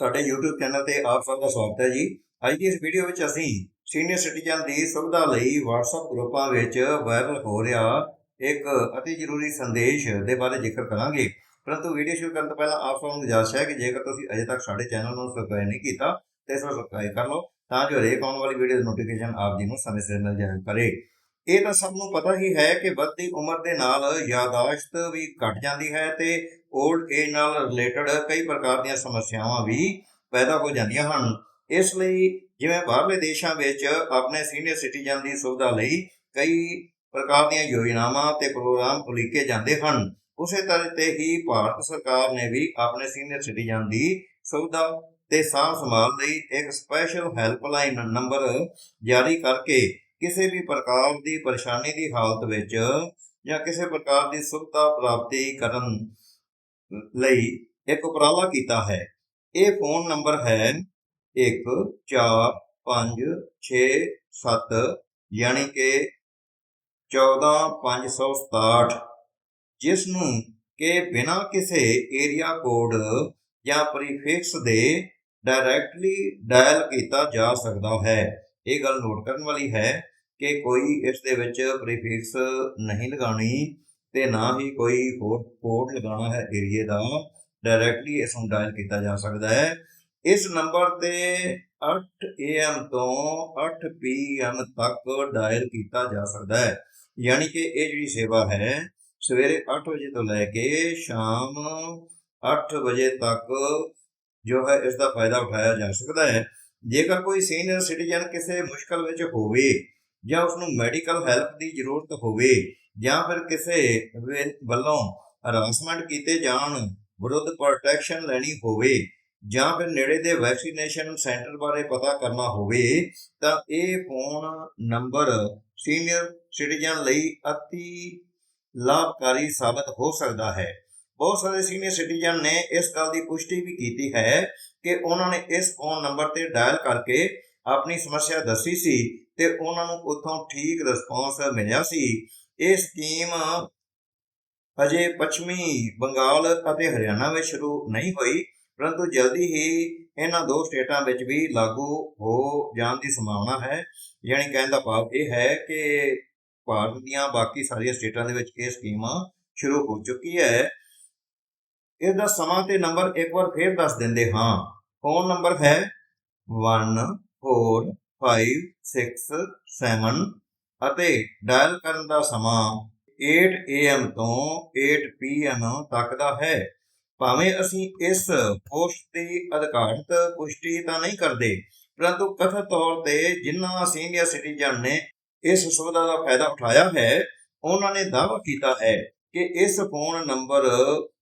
ਸਾਡੇ YouTube channel ਤੇ ਆਪ ਸਭ ਦਾ ਸਵਾਗਤ ਹੈ ਜੀ। ਅੱਜ ਦੀ ਇਸ ਵੀਡੀਓ ਵਿੱਚ ਅਸੀਂ ਸੀਨੀਅਰ ਸਿਟੀਜ਼ਨ ਦੀ ਸੁਵਿਧਾ ਲਈ WhatsApp ਗਰੁੱਪਾਂ ਵਿੱਚ ਵਾਇਰਲ ਹੋ ਰਿਹਾ ਇੱਕ ਅਤੀ ਜ਼ਰੂਰੀ ਸੰਦੇਸ਼ ਦੇ ਬਾਰੇ ਜ਼ਿਕਰ ਕਰਾਂਗੇ। ਪਰੰਤੂ ਵੀਡੀਓ ਸ਼ੁਰੂ ਕਰਨ ਤੋਂ ਪਹਿਲਾਂ ਆਪ ਸਭ ਨੂੰ ਗੁਜ਼ਾਰਿਸ਼ ਹੈ ਕਿ ਜੇਕਰ ਤੁਸੀਂ ਅਜੇ ਤੱਕ ਸਾਡੇ ਚੈਨਲ ਨੂੰ ਸਬਸਕ੍ਰਾਈਬ ਨਹੀਂ ਕੀਤਾ, ਤਾਂ ਇਸ ਨੂੰ ਸਬਸਕ੍ਰਾਈਬ ਕਰ ਲਓ, ਤਾਂ ਜੋ ਹਰੇਕ ਆਉਣ ਵਾਲੀ ਵੀਡੀਓ ਦੀ ਨੋਟੀਫਿਕੇਸ਼ਨ ਆਪ ਜੀ ਨੂੰ ਸਮੇਂ ਸਿਰ ਮਿਲ ਜਾਇਆ ਕਰੇ। ਇਹ ਤਾਂ ਸਭ ਨੂੰ ਪਤਾ ਹੀ ਹੈ ਕਿ ਵੱਧਦੀ ਉਮਰ ਦੇ ਨਾਲ ਯਾਦਾਸ਼ਤ ਵੀ ਘਟ ਜਾਂਦੀ ਹੈ ਤੇ 올ਡ ਏਜ ਨਾਲ ਰਿਲੇਟਡ ਕਈ ਪ੍ਰਕਾਰ ਦੀਆਂ ਸਮੱਸਿਆਵਾਂ ਵੀ ਪੈਦਾ ਹੋ ਜਾਂਦੀਆਂ ਹਨ। ਇਸ ਲਈ ਜਿਵੇਂ ਬਾਹਰਲੇ ਦੇਸ਼ਾਂ ਵਿੱਚ ਆਪਣੇ ਸੀਨੀਅਰ ਸਿਟੀਜ਼ਨ ਦੀ ਸੁਵਿਧਾ ਲਈ ਕਈ ਪ੍ਰਕਾਰ ਦੀਆਂ ਯੋਜਨਾਵਾਂ ਤੇ ਪ੍ਰੋਗਰਾਮ ਉਲੀਕੇ ਜਾਂਦੇ ਹਨ। ਉਸੇ ਤਰ੍ਹਾਂ ਤੇ ਹੀ ਭਾਰਤ ਸਰਕਾਰ ਨੇ ਵੀ ਆਪਣੇ ਸੀਨੀਅਰ ਸਿਟੀਜ਼ਨ ਦੀ ਸੁਵਿਧਾ ਤੇ ਸਾਂਭ ਸੰਭਾਲ ਲਈ ਇੱਕ ਸਪੈਸ਼ਲ ਹੈਲਪਲਾਈਨ ਨੰਬਰ ਜਾਰੀ ਕਰਕੇ ਕਿਸੇ ਵੀ ਪ੍ਰਕਾਰ ਦੀ ਪਰੇਸ਼ਾਨੀ ਦੀ ਹਾਲਤ ਵਿੱਚ ਜਾਂ ਕਿਸੇ ਪ੍ਰਕਾਰ ਦੀ ਸੁਵਿਧਾ ਪ੍ਰਾਪਤੀ ਕਰਨ ਲਈ ਇੱਕ ਉਪਰਾਲਾ ਕੀਤਾ ਹੈ। ਇਹ ਫੋਨ ਨੰਬਰ ਹੈ 14567 ਯਾਨੀ ਕਿ 14567 ਜਿਸ ਨੂੰ ਕਿ ਬਿਨਾਂ ਕਿਸੇ ਏਰੀਆ ਕੋਡ ਜਾਂ ਪ੍ਰੀਫਿਕਸ ਦੇ ਡਾਇਰੈਕਟਲੀ ਡਾਇਲ ਕੀਤਾ ਜਾ ਸਕਦਾ ਹੈ। ਇਹ ਗੱਲ ਨੋਟ ਕਰਨ ਵਾਲੀ ਹੈ ਕਿ ਕੋਈ ਇਸ ਦੇ ਵਿੱਚ ਪ੍ਰੀਫਿਕਸ ਨਹੀਂ ਲਗਾਉਣੀ ਤੇ ਨਾ ਹੀ ਕੋਈ ਹੋਰ ਕੋਡ ਲਗਾਉਣਾ ਹੈ ਏਰੀਏ ਦਾ ਡਾਇਰੈਕਟਲੀ ਇਸ ਨੂੰ ਡਾਇਲ ਕੀਤਾ ਜਾ ਸਕਦਾ ਹੈ। ਇਸ ਨੰਬਰ ਤੇ 8 AM ਤੋਂ 8 PM ਤੱਕ ਡਾਇਲ ਕੀਤਾ ਜਾ ਸਕਦਾ ਹੈ। ਯਾਨੀ ਕਿ ਇਹ ਜਿਹੜੀ ਸੇਵਾ ਹੈ, ਸਵੇਰੇ 8 ਵਜੇ ਤੋਂ ਲੈ ਕੇ ਸ਼ਾਮ 8 ਵਜੇ ਤੱਕ ਜੋ ਹੈ ਇਸ ਦਾ ਫਾਇਦਾ ਉਠਾਇਆ ਜਾ ਸਕਦਾ ਹੈ। ਜੇਕਰ ਕੋਈ ਸੀਨੀਅਰ ਸਿਟੀਜ਼ਨ ਕਿਸੇ ਮੁਸ਼ਕਲ ਵਿੱਚ ਹੋਵੇ ਜਾਂ ਉਸ ਨੂੰ ਮੈਡੀਕਲ ਹੈਲਪ ਦੀ ਜ਼ਰੂਰਤ ਹੋਵੇ ਜਾਂ ਫਿਰ ਕਿਸੇ ਵੱਲੋਂ ਹਰਾਸਮੈਂਟ ਕੀਤੇ ਜਾਣ, ਵਿਰੁੱਧ ਪ੍ਰੋਟੈਕਸ਼ਨ ਲੈਣੀ ਹੋਵੇ ਜਾਂ ਫਿਰ ਨੇੜੇ ਦੇ ਵੈਕਸੀਨੇਸ਼ਨ ਸੈਂਟਰ ਬਾਰੇ ਪਤਾ ਕਰਨਾ ਹੋਵੇ, ਤਾਂ ਇਹ ਫੋਨ ਨੰਬਰ ਸੀਨੀਅਰ ਸਿਟੀਜ਼ਨ ਲਈ ਅਤੀ ਲਾਭਕਾਰੀ ਸਾਬਤ ਹੋ ਸਕਦਾ ਹੈ। ਬਹੁਤ ਸਾਰੇ ਸੀਨੀਅਰ ਸਿਟੀਜ਼ਨ ਨੇ ਇਸ ਗੱਲ ਦੀ ਪੁਸ਼ਟੀ ਵੀ ਕੀਤੀ ਹੈ ਕਿ ਉਹਨਾਂ ਨੇ ਇਸ ਫੋਨ ਨੰਬਰ ਤੇ ਡਾਇਲ ਕਰਕੇ ਆਪਣੀ ਸਮੱਸਿਆ ਦੱਸੀ ਸੀ ਤੇ ਉਹਨਾਂ ਨੂੰ ਉੱਥੋਂ ਠੀਕ ਰਿਸਪੌਂਸ ਮਿਲਿਆ ਸੀ। ਇਹ ਸਕੀਮ ਅਜੇ ਪੱਛਮੀ ਬੰਗਾਲ ਅਤੇ ਹਰਿਆਣਾ ਵਿੱਚ ਸ਼ੁਰੂ ਨਹੀਂ ਹੋਈ, ਪਰੰਤੂ ਜਲਦੀ ਹੀ ਇਹਨਾਂ ਦੋ ਸਟੇਟਾਂ ਵਿੱਚ ਵੀ ਲਾਗੂ ਹੋ ਜਾਣ ਦੀ ਸੰਭਾਵਨਾ ਹੈ। ਯਾਨੀ ਕਹਿਣ ਦਾ ਭਾਵ ਇਹ ਹੈ ਕਿ ਭਾਰਤ ਦੀਆਂ ਬਾਕੀ ਸਾਰੀਆਂ ਸਟੇਟਾਂ ਦੇ ਵਿੱਚ ਇਹ ਸਕੀਮ ਸ਼ੁਰੂ ਹੋ ਚੁੱਕੀ ਹੈ। ਇਸ ਦਾ ਸਮਾਂ ਤੇ ਨੰਬਰ ਇੱਕ ਵਾਰ ਫੇਰ ਦੱਸ ਦਿੰਦੇ ਹਾਂ। ਫੋਨ ਨੰਬਰ ਹੈ 14567 ਅਤੇ ਡਾਇਲ ਕਰਨ ਦਾ ਸਮਾਂ 8 AM ਤੋਂ 8 PM ਤੱਕ ਦਾ ਹੈ। ਭਾਵੇਂ ਅਸੀਂ ਇਸ ਪੋਸਟ ਦੀ ਅਧਿਕਾਰਤ ਪੁਸ਼ਟੀ ਤਾਂ ਨਹੀਂ ਕਰਦੇ, ਪਰੰਤੂ ਕਥਿਤ ਤੌਰ ਤੇ ਜਿਨ੍ਹਾਂ ਸੀਨੀਅਰ ਸਿਟੀਜ਼ਨ ਨੇ ਇਸ ਸੁਵਿਧਾ ਦਾ ਫਾਇਦਾ ਉਠਾਇਆ ਹੈ, ਉਹਨਾਂ ਨੇ ਦਾਅਵਾ ਕੀਤਾ ਹੈ। ਕਿ ਇਸ ਫੋਨ ਨੰਬਰ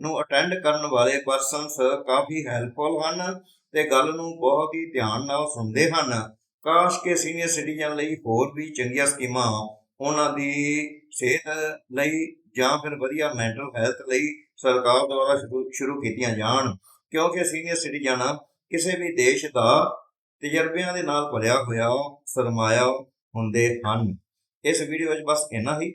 ਨੂੰ ਅਟੈਂਡ ਕਰਨ ਵਾਲੇ ਪਰਸਨਸ ਕਾਫੀ ਹੈਲਪਫੁਲ ਹਨ ਤੇ ਗੱਲ ਨੂੰ ਬਹੁਤ ਹੀ ਧਿਆਨ ਨਾਲ ਸੁਣਦੇ ਹਨ। ਕਾਸ਼ ਕਿ ਸੀਨੀਅਰ ਸਿਟੀਜ਼ਨ ਲਈ ਹੋਰ ਵੀ ਚੰਗੀਆਂ ਸਕੀਮਾਂ ਉਹਨਾਂ ਦੀ ਸਿਹਤ ਲਈ ਜਾਂ ਫਿਰ ਵਧੀਆ ਮੈਂਟਲ ਹੈਲਥ ਲਈ ਸਰਕਾਰ ਦੁਆਰਾ ਸ਼ੁਰੂ ਸ਼ੁਰੂ ਕੀਤੀਆਂ ਜਾਣ। ਕਿਉਂਕਿ ਸੀਨੀਅਰ ਸਿਟੀਜ਼ਨ ਕਿਸੇ ਵੀ ਦੇਸ਼ ਦਾ ਤਜਰਬਿਆਂ ਦੇ ਨਾਲ ਭਰਿਆ ਹੋਇਆ, ਸਰਮਾਇਆ ਹੁੰਦੇ ਹਨ। ਇਸ ਵੀਡੀਓ ਵਿੱਚ ਬਸ ਇੰਨਾ ਹੀ।